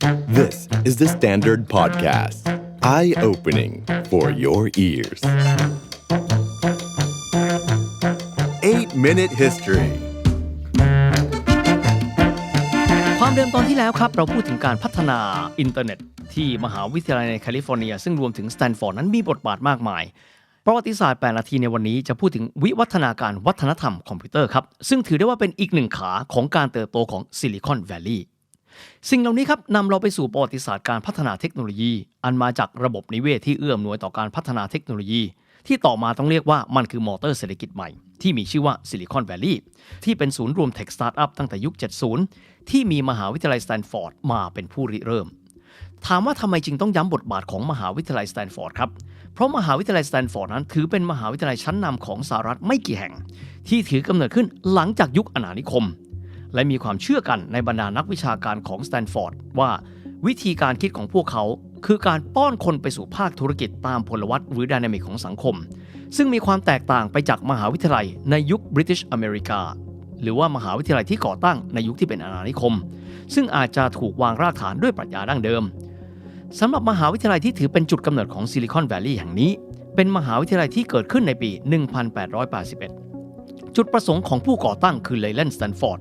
This is the Standard Podcast. Eye opening for your ears. 8 Minute History ความเดิมตอนที่แล้วครับ เราพูดถึงการพัฒนาอินเทอร์เน็ต ที่มหาวิทยาลัยในแคลิฟอร์เนีย ซึ่งรวมถึงสแตนฟอร์ดนั้นมีบทบาทมากมาย ประวัติศาสตร์ 8 นาทีในวันนี้จะพูดถึงวิวัฒนาการวัฒนธรรมคอมพิวเตอร์ครับ ซึ่งถือได้ว่าเป็นอีกหนึ่งขาของการเติบโตของซิลิคอนแวลลีย์ สิ่งเหล่านี้ครับนำเราไปสู่ประวัติศาสตร์การพัฒนาเทคโนโลยี อันมาจากระบบนิเวศที่เอื้อมหน่วยต่อการพัฒนาเทคโนโลยี ที่ต่อมาต้องเรียกว่ามันคือมอเตอร์เศรษฐกิจใหม่ ที่มีชื่อว่าซิลิคอนแวลลีย์ที่เป็นศูนย์รวมเทคสตาร์ทอัพตั้งแต่ยุค 70 ที่มีมหาวิทยาลัยสแตนฟอร์ดมาเป็นผู้ริเริ่มถามว่าทำไมจึงต้องย้ำบทบาทของมหาวิทยาลัยสแตนฟอร์ดครับ เพราะมหาวิทยาลัยสแตนฟอร์ดนั้น ถือเป็นมหาวิทยาลัยชั้นนำของสหรัฐไม่กี่แห่ง ที่ถือกำเนิดขึ้นหลังจากยุคอาณานิคม และมีความเชื่อกันในบรรดานักวิชาการของสแตนฟอร์ดว่าวิธีการคิดของพวกเขา คือการป้อนคนไปสู่ภาคธุรกิจตามพลวัตหรือดินามิกของสังคม ซึ่งมีความแตกต่างไปจากมหาวิทยาลัยในยุคบริ t ิชอเมริกาหรือว่ามหาวิทยาลัยที่ก่อตั้งในยุคที่เป็นอาณานิคม ซึ่งอาจจะถูกวางรากฐานด้วยปรัชญาดั้งเดิมสำหรับมหาวิทยาลัยที่ถือเป็นจุดกำเนิดของซิลิคอนแวลลีย์แห่งนี้ เป็นมหาวิทยาลัยที่เกิดขึ้นในปี 1881 จุดประสงค์ของผู้ก่อตั้งคือเลเลนสแตนฟอร์ด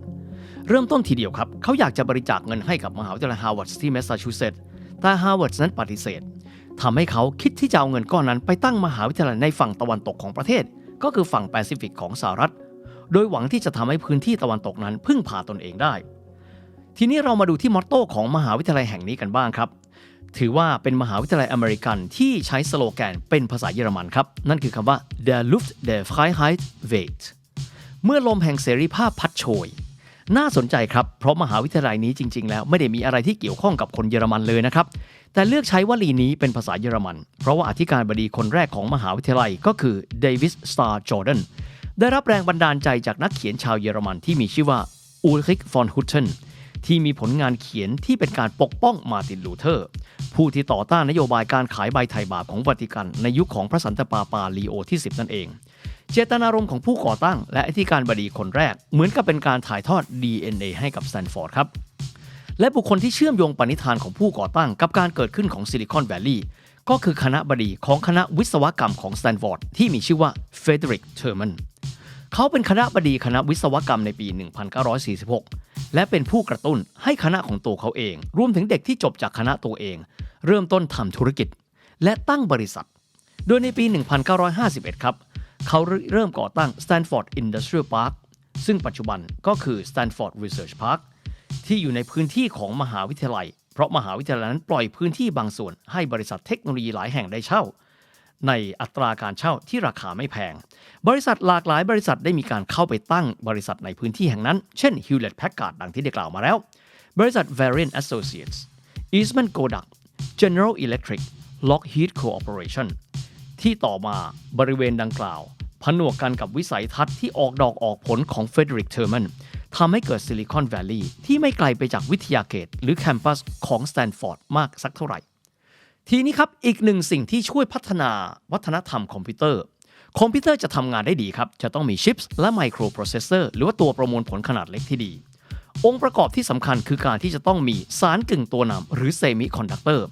เริ่มต้นทีเดียวครับ เขาอยากจะบริจาคเงินให้กับมหาวิทยาลัยฮาร์วาร์ดที่แมสซาชูเซตส์แต่ฮาร์วาร์ดนั้นปฏิเสธทำให้เขาคิดที่จะเอาเงินก้อนนั้นไปตั้งมหาวิทยาลัยในฝั่งตะวันตกของประเทศ ก็คือฝั่งแปซิฟิกของสหรัฐ โดยหวังที่จะทำให้พื้นที่ตะวันตกนั้นพึ่งพาตนเองได้ ทีนี้เรามาดูที่มอตโต้ของมหาวิทยาลัยแห่งนี้กันบ้างครับถือว่าเป็นมหาวิทยาลัยอเมริกันที่ใช้สโลแกนเป็นภาษาเยอรมันครับ นั่นคือคำว่า der Luft der Freiheit weht เมื่อลมแห่งเสรีภาพพัดโชย น่าสนใจครับ เพราะมหาวิทยาลัยนี้จริง ๆ แล้วไม่ได้มีอะไรที่เกี่ยวข้องกับคนเยอรมันเลยนะครับ แต่เลือกใช้วลีนี้เป็นภาษาเยอรมัน เพราะว่าอธิการบดีคนแรกของมหาวิทยาลัยก็คือเดวิสสตาร์จอร์แดนได้รับแรงบันดาลใจจากนักเขียนชาวเยอรมันที่มีชื่อว่าอูริกฟอนฮุตเทนที่มีผลงานเขียนที่เป็นการปกป้องมาตินลูเทอร์ ผู้ที่ต่อต้านนโยบายการขายใบไถ่บาปของวัติกันในยุคของพระสันตะปาปาลีโอที่ 10 นั่นเอง เจตนารมณ์ของผู้ก่อตั้ง และอธิการบดีคนแรก เหมือนกับเป็นการถ่ายทอด DNA ให้กับสแตนฟอร์ดครับ และบุคคลที่เชื่อมโยงปณิธานของผู้ก่อตั้ง กับการเกิดขึ้นของซิลิคอนแวลลีย์ก็คือคณะบดีของคณะวิศวกรรมของสแตนฟอร์ดที่มีชื่อว่าเฟเดริกเทอร์แมนเขาเป็นคณะบดีคณะวิศวกรรมในปี 1946 และเป็นผู้กระตุ้นให้คณะของตัวเขาเอง รวมถึงเด็กที่จบจากคณะตัวเอง เริ่มต้นทำธุรกิจ และตั้งบริษัท โดยในปี 1951 ครับ เขาเริ่มก่อตั้ง Stanford Industrial Park ซึ่งปัจจุบันก็คือ Stanford Research Park ที่อยู่ในพื้นที่ของมหาวิทยาลัย เพราะมหาวิทยาลัยนั้นปล่อยพื้นที่บางส่วนให้บริษัทเทคโนโลยีหลายแห่งได้เช่า ในอัตราการเช่าที่ราคาไม่แพง บริษัทหลากหลายบริษัทได้มีการเข้าไปตั้งบริษัทในพื้นที่แห่งนั้น เช่น Hewlett Packard ดังที่ได้กล่าวมาแล้ว บริษัท Varian Associates Eastman Kodak General Electric Lockheed Corporation ที่ต่อมาบริเวณดังกล่าว ผนวกกันกับวิสัยทัศน์ที่ออกดอกออกผลของเฟเดริกเทอร์แมนทำให้เกิดซิลิคอนแวลลีย์ที่ไม่ไกลไปจากวิทยาเขตหรือแคมปัสของสแตนฟอร์ดมากสักเท่าไหร่ ทีนี้ครับ อีกหนึ่งสิ่งที่ช่วยพัฒนาวัฒนธรรมคอมพิวเตอร์ คอมพิวเตอร์จะทำงานได้ดีครับ จะต้องมีชิปส์และไมโครโปรเซสเซอร์หรือว่าตัวประมวลผลขนาดเล็กที่ดี องค์ประกอบที่สำคัญคือการที่จะต้องมีสารกึ่งตัวนำหรือเซมิคอนดักเตอร์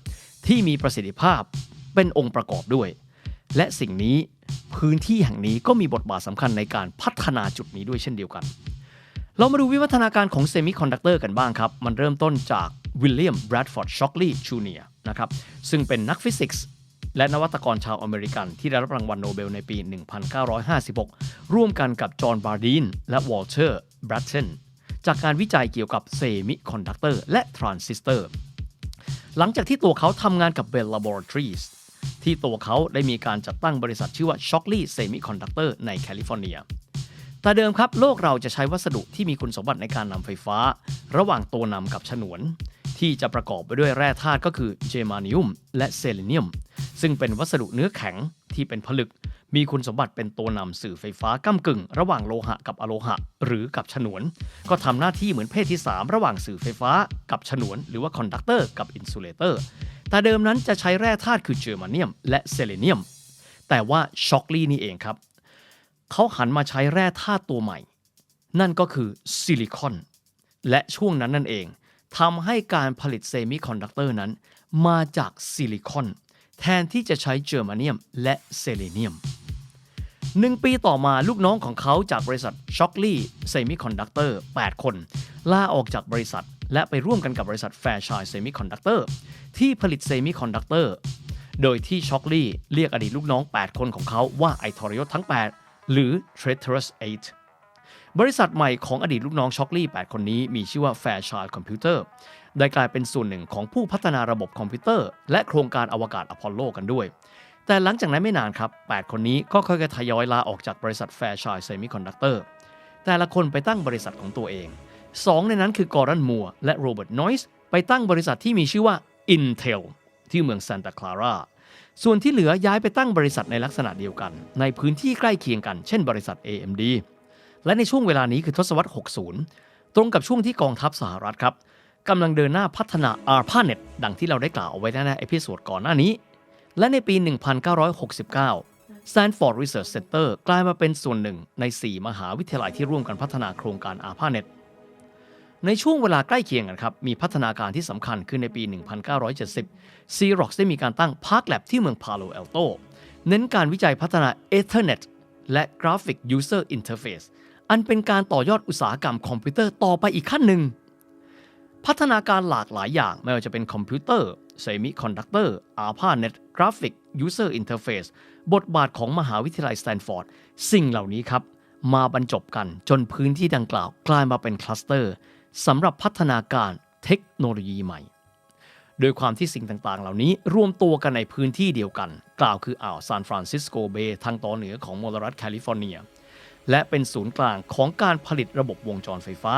ที่มีประสิทธิภาพเป็นองค์ประกอบด้วย และสิ่งนี้พื้นที่แห่งนี้ก็มีบทบาทสำคัญในการพัฒนาจุดนี้ด้วยเช่นเดียวกัน เรามาดูวิวัฒนาการของเซมิคอนดักเตอร์กันบ้างครับ มันเริ่มต้นจากวิลเลียมแบรดฟอร์ดช็อกลีย์จูเนียนะครับซึ่งเป็นนักฟิสิกส์และนวัตกรชาวอเมริกันที่ได้รับรางวัลโนเบลในปี 1956 ร่วมกันกับจอห์นบาร์ดีนและวอลเตอร์แบรดเทนจากการวิจัยเกี่ยวกับเซมิคอนดักเตอร์และทรานซิสเตอร์หลังจากที่ตัวเขาทำงานกับ Bell Laboratories ที่ตัวเขาได้มีการจัดตั้งบริษัทชื่อว่า Shockley Semiconductor ในแคลิฟอร์เนีย แต่เดิมครับโลกเราจะใช้วัสดุที่มีคุณสมบัติในการนำไฟฟ้า ระหว่างตัวนำกับฉนวน ที่จะประกอบไปด้วยแร่ธาตุก็คือเจมานิอุมและเซเลเนียม ซึ่งเป็นวัสดุเนื้อแข็งที่เป็นผลึก มีคุณสมบัติเป็นตัวนำสื่อไฟฟ้าก้ากึ่ง ระหว่างโลหะกับอะโลหะ หรือกับฉนวน ก็ทำหน้าที่เหมือนเพศที่ 3 ระหว่างสื่อไฟฟ้า กับฉนวน หรือว่าคอนดักเตอร์กับอินซูเลเตอร์ แต่เดิมนั้นจะใช้แร่ธาตุคือเจอร์มาเนียม และเซเลเนียม แต่ว่าช็อกลีนี่เองครับ เขาหันมาใช้แร่ธาตุตัวใหม่ นั่นก็คือซิลิคอน และช่วงนั้นนั่นเองทำให้การผลิตเซมิคอนดักเตอร์นั้น มาจากซิลิคอน แทนที่จะใช้เจอร์มาเนียม และเซเลเนียมหนึ่งปีต่อมาลูกน้องของเขาจากบริษัทช็อกลี่เซมิคอนดักเตอร์8คนลาออกจากบริษัท และไปร่วมกันกับบริษัทแฟร์ชายเซมิคอนดักเตอร์ที่ผลิตเซมิคอนดักเตอร์โดยที่ช็อกลี่เรียกอดีตลูกน้อง 8 คนของเขาว่าไอทรยศทั้ง 8 หรือ Traitorous 8 บริษัทใหม่ของอดีตลูกน้องช็อกลี่ 8 คนนี้มีชื่อว่า Fairchild Computer ได้กลายเป็นส่วนหนึ่งของผู้พัฒนาระบบคอมพิวเตอร์ และโครงการอวกาศอพอลโลกันด้วย แต่หลังจากนั้นไม่นานครับ 8 คนนี้ก็ค่อยๆทยอยลาออกจากบริษัท Fairchild Semiconductor แต่ละคนไปตั้งบริษัทของตัวเอง สองในนั้นคือกอรันมัวและโรเบิร์ตนอยส์ไปตั้งบริษัทที่มีชื่อว่า Intel ที่เมืองซานตาคลาราส่วนที่เหลือย้ายไปตั้งบริษัทในลักษณะเดียวกัน ในพื้นที่ใกล้เคียงกัน เช่นบริษัท AMD และในช่วงเวลานี้คือทศวรรษ 60 ตรงกับช่วงที่กองทัพสหรัฐครับกำลังเดินหน้าพัฒนา ARPANET ดังที่เราได้กล่าวเอาไว้ในเอพิโซดก่อนหน้านี้ และในปี 1969 Stanford Research Center กลายมาเป็นส่วนหนึ่งใน 4 มหาวิทยาลัยที่ร่วมกันพัฒนาโครงการ ARPANET ในช่วงเวลาใกล้เคียงกันครับ มีพัฒนาการที่สำคัญคือในปี 1970 Xerox ได้มีการตั้ง Park Lab ที่เมือง Palo Alto เน้นการวิจัยพัฒนา Ethernet และ Graphic User Interface อันเป็นการต่อยอดอุตสาหกรรมคอมพิวเตอร์ต่อไปอีกขั้นหนึ่ง พัฒนาการหลากหลายอย่างไม่ว่าจะเป็นคอมพิวเตอร์เซมิคอนดักเตอร์ ARPANET Graphic User Interface บทบาทของมหาวิทยาลัยสแตนฟอร์ดสิ่งเหล่านี้ครับ มาบรรจบกันจนพื้นที่ดังกล่าวกลายมาเป็นคลัสเตอร์ สำหรับพัฒนาการเทคโนโลยีใหม่ โดยความที่สิ่งต่างๆ เหล่านี้รวมตัวกันในพื้นที่เดียวกัน กล่าวคืออ่าวซานฟรานซิสโกเบย์ทางตอนเหนือของมลรัฐแคลิฟอร์เนีย และเป็นศูนย์กลางของการผลิตระบบวงจรไฟฟ้า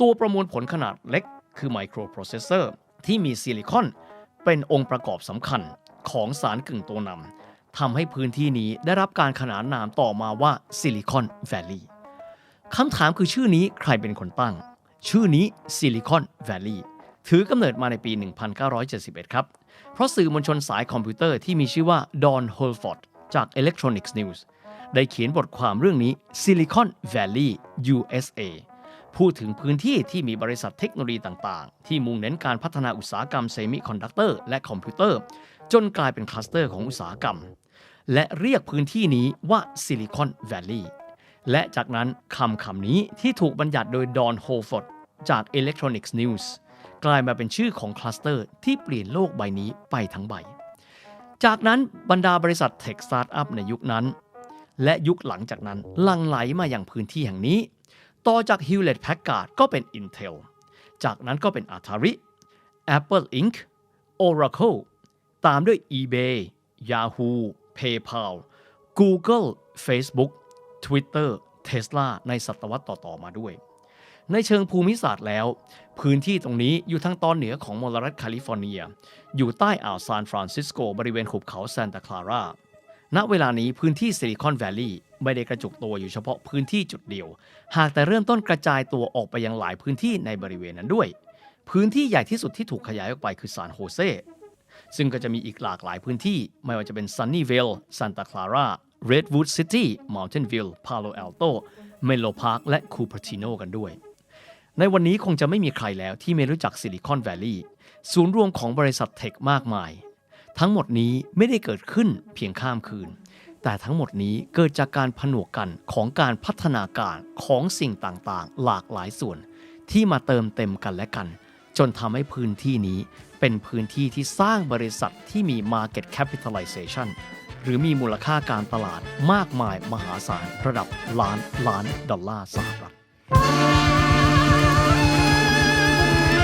ตัวประมวลผลขนาดเล็ก คือไมโครโปรเซสเซอร์ที่มีซิลิคอน เป็นองค์ประกอบสำคัญของสารกึ่งตัวนำทำให้พื้นที่นี้ได้รับการขนานนามต่อมาว่าซิลิคอนแวลลีย์คำถามคือชื่อนี้ใครเป็นคนตั้ง ชื่อนี้ซิลิคอนแวลลีย์ถือกำเนิดมาในปี 1971 ครับ เพราะสื่อมวลชนสายคอมพิวเตอร์ที่มีชื่อว่าดอนโฮลฟอร์ดจาก Electronics News ได้เขียนบทความเรื่องนี้ Silicon Valley USA พูดถึงพื้นที่ที่มีบริษัทเทคโนโลยีต่างๆ ที่มุ่งเน้นการพัฒนาอุตสาหกรรมเซมิคอนดักเตอร์และคอมพิวเตอร์ จนกลายเป็นคลัสเตอร์ของอุตสาหกรรม และเรียกพื้นที่นี้ว่า Silicon Valley และจากนั้นคำคำนี้ที่ถูกบัญญัติโดยดอนโฮฟอร์ด จาก Electronics News กลายมาเป็นชื่อของคลัสเตอร์ที่เปลี่ยนโลกใบนี้ไปทั้งใบ จากนั้นบรรดาบริษัทเทคสตาร์ทอัพในยุคนั้น และยุคหลังจากนั้นลังไหลมาอย่างพื้นที่แห่งนี้ ต่อจาก Hewlett Packard ก็เป็น Intel จากนั้นก็เป็น Atari Apple Inc Oracle ตามด้วย eBay Yahoo PayPal Google Facebook Twitter Tesla ในศตวรรษต่อ ๆ มาด้วย ในเชิงภูมิศาสตร์แล้ว พื้นที่ตรงนี้อยู่ทางตอนเหนือของมลรัฐแคลิฟอร์เนีย อยู่ใต้อ่าวซานฟรานซิสโกบริเวณหุบเขาซานตาคลาราณเวลานี้พื้นที่ซิลิคอนแวลลีย์ไม่ได้กระจุกตัวอยู่เฉพาะพื้นที่จุดเดียว หากแต่เริ่มต้นกระจายตัวออกไปยังหลายพื้นที่ในบริเวณนั้นด้วย พื้นที่ใหญ่ที่สุดที่ถูกขยายออกไปคือซานโฮเซซึ่งก็จะมีอีกหลากหลายพื้นที่ ไม่ว่าจะเป็น Sunnyvale Santa Clara Redwood City Mountain View Palo Alto Menlo Park และ Cupertino กันด้วย ในวันนี้คงจะไม่มีใครแล้วที่ไม่รู้จักซิลิคอนแวลลีย์ศูนย์รวมของบริษัทเทคมากมาย ทั้งหมดนี้ไม่ได้เกิดขึ้นเพียงข้ามคืน แต่ทั้งหมดนี้เกิดจากการผนวกกันของการพัฒนาการของสิ่งต่างๆ หลากหลายส่วน ที่มาเติมเต็มกันและกัน จนทำให้พื้นที่นี้เป็นพื้นที่ที่สร้างบริษัทที่มี Market Capitalization หรือมีมูลค่าการตลาดมากมายมหาศาลระดับล้านล้านดอลลาร์สหรัฐ